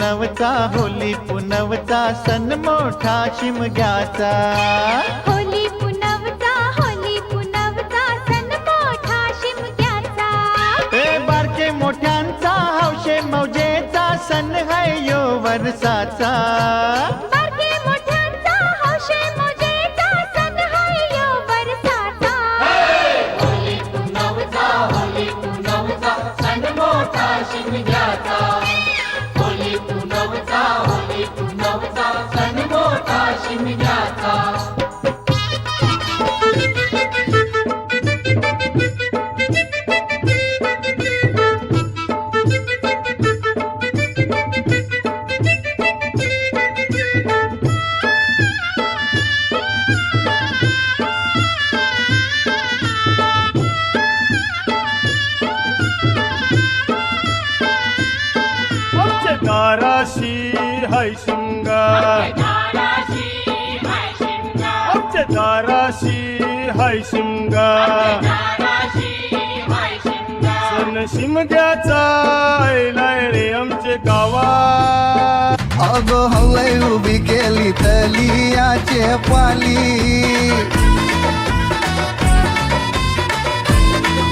पुनवचा Holy पुनवचा सण मोठा शिमग्याचा. Holy पुनवचा Holy पुनवचा सण मोठा शिमग्याचा. ए बारके मोठ्यांचा हौशे मौजेचा सण है यो वर्षाचा शिमग्याचा आयलाय रे आमचे गावा. हवय उभी केली तलियाचे पाली.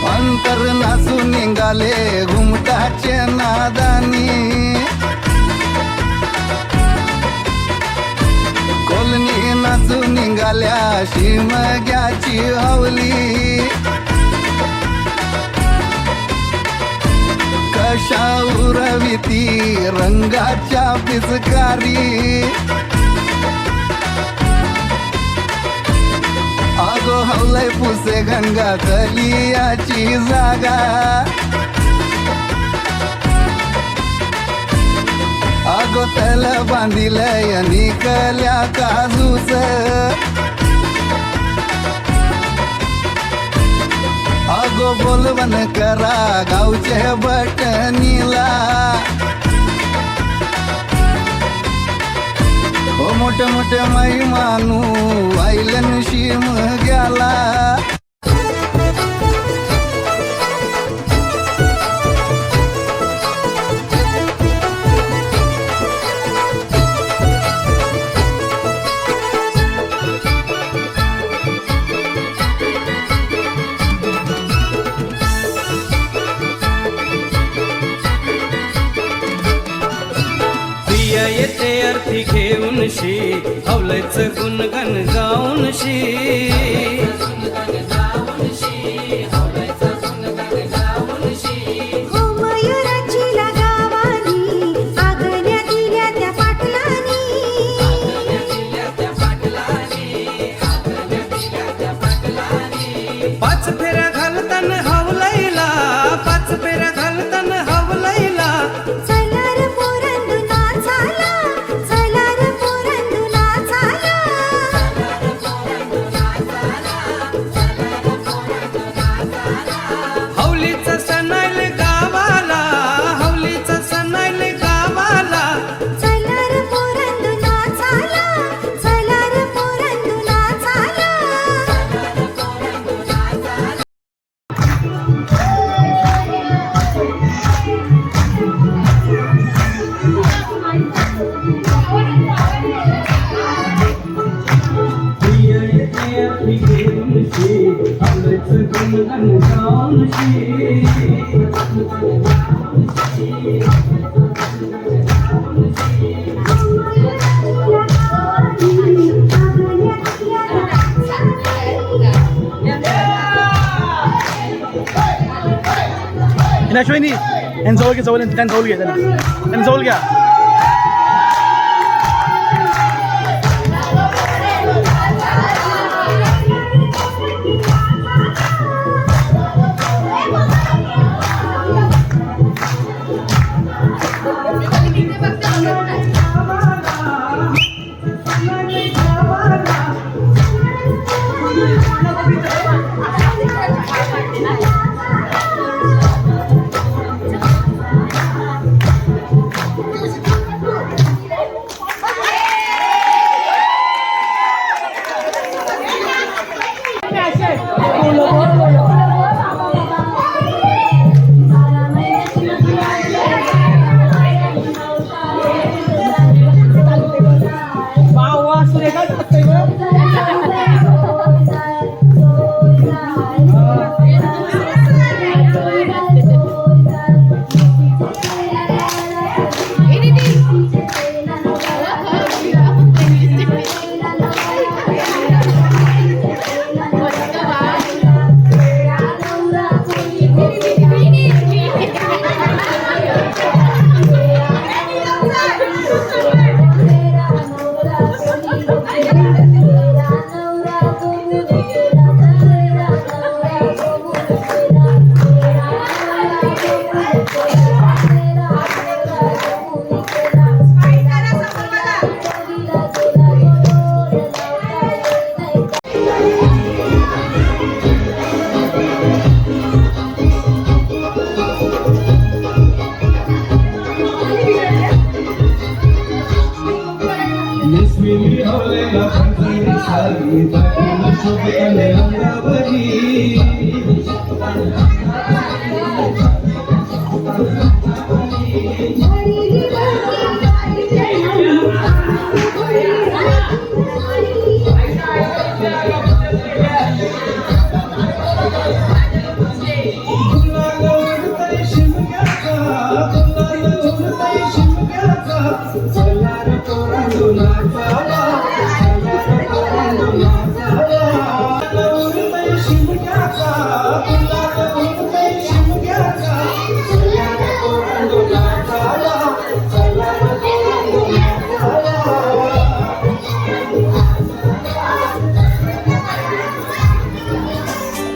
अंतर नाचून निघाले घुमटाचे नादानी. कोलनी नाचून निघाल्या शिमग्याची हवली. कशा उरविती रंगाच्या पिचकारी. अगो हवलय पुसे गंगा कलियाची जागा. अगो तल बांधिलय निकल्या काजूच. गो बोलवन करा गावचे बटनीला हो मोठे मोठे माई मानू आईलन शिम गेला अश्विनी यांनी जवळ घे जवळ त्यांनी जवळ घ्या त्यांना त्यांनी जवळ घ्या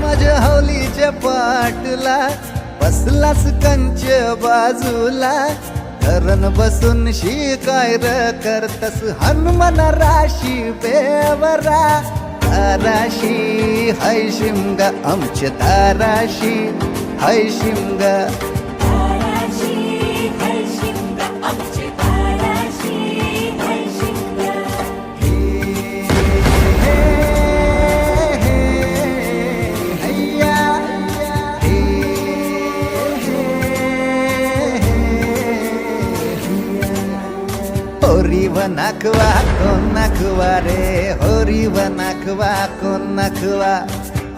माझ्या हौलीच्या पाटला बसलास कंच बाजूला. धरण बसून शिकाय र करतस हनुमान राशी बेवरा. दाराशी हय शिमगा आमच्या दाराशी हय शिमगा はなくはこんなくはれ堀はなくはこんなくは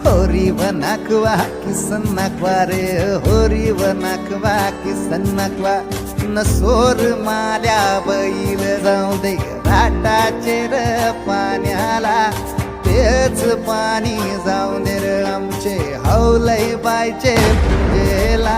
堀はなくはキスなくはれ堀はなくはキスなくは न सोर माल्या बैल जाऊ दे घाटाचे र पाण्याला तेच पाणी जाऊ दे र आमचे हौलई बायचे पूजेला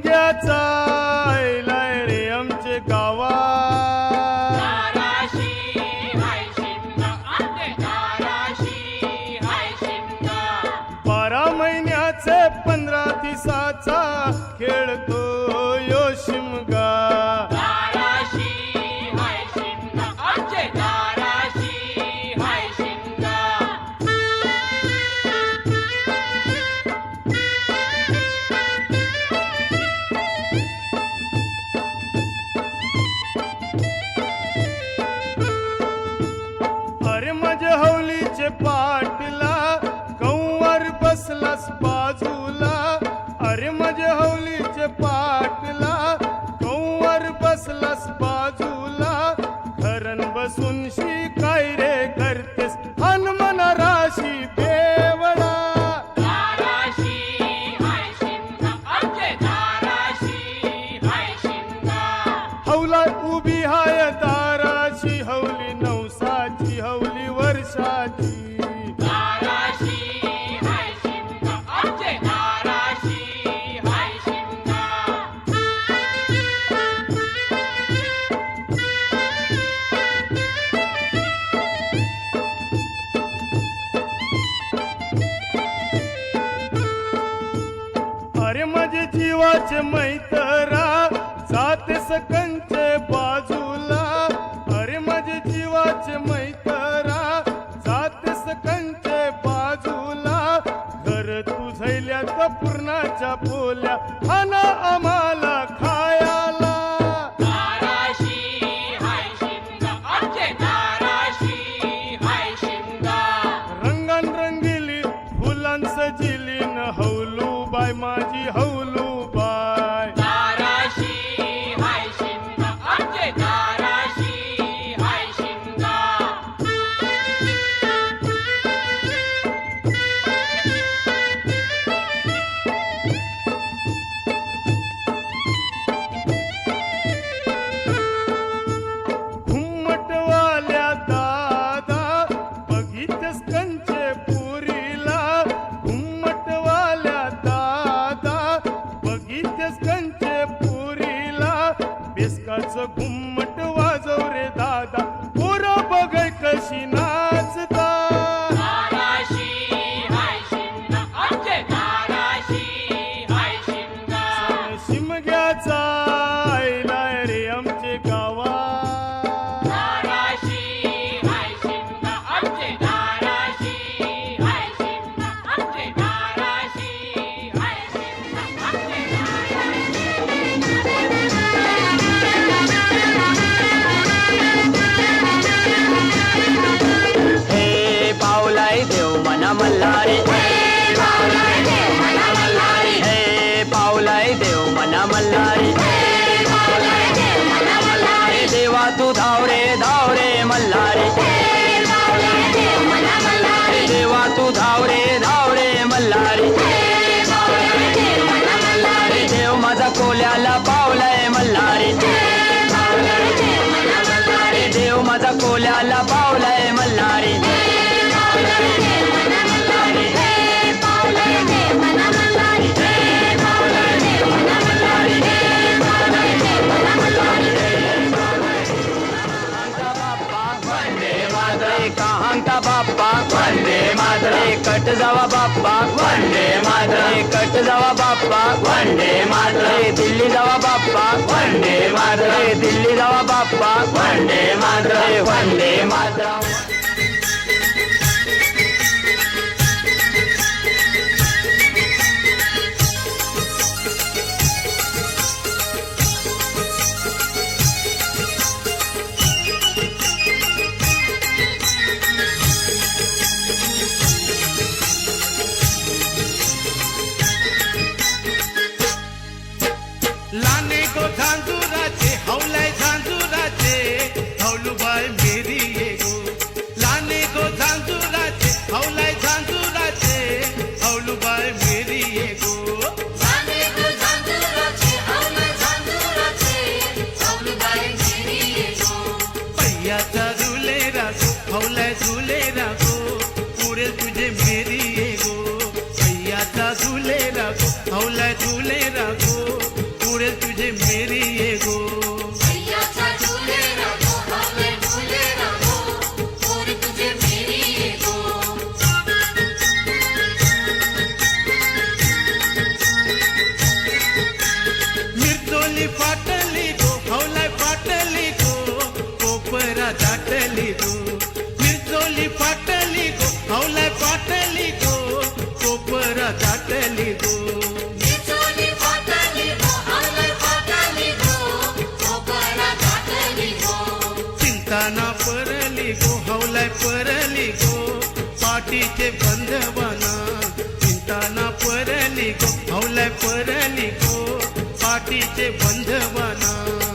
gets I कोणाच्या बोल्या gum एकट जावा बाप्पा. वंदे मात्र एकट जावा बाप्पा. वंदे मात्र दिल्ली जावा बाप्पा. वंदे मात्र दिल्ली जावा बाप्पा. वंदे मात्र वंदे मात्र বেরিয়ে গো फाटली गो हवलाय फाटली गो कोपरा दाटली गो। निर्जोली फाटली गो हवलाय फाटली गो कोपरा दाटली गो। परली गो पाठीचे बंधवाना चिंताना परली गो हवलाय परली गो पाठीचे बंधवाना.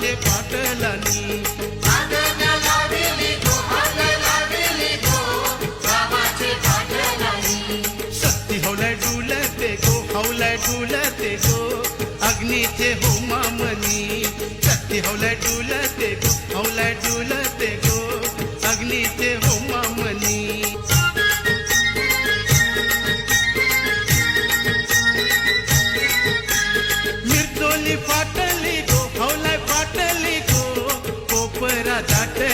ते पाटलानी. सक्ती हौलाय डुलते गो हौलाय डुलते गो अग्नीचे होमा मनी सक्ती हौलाय डुलते गो हौलाय डुलते गो अग्नीचे होमा मनी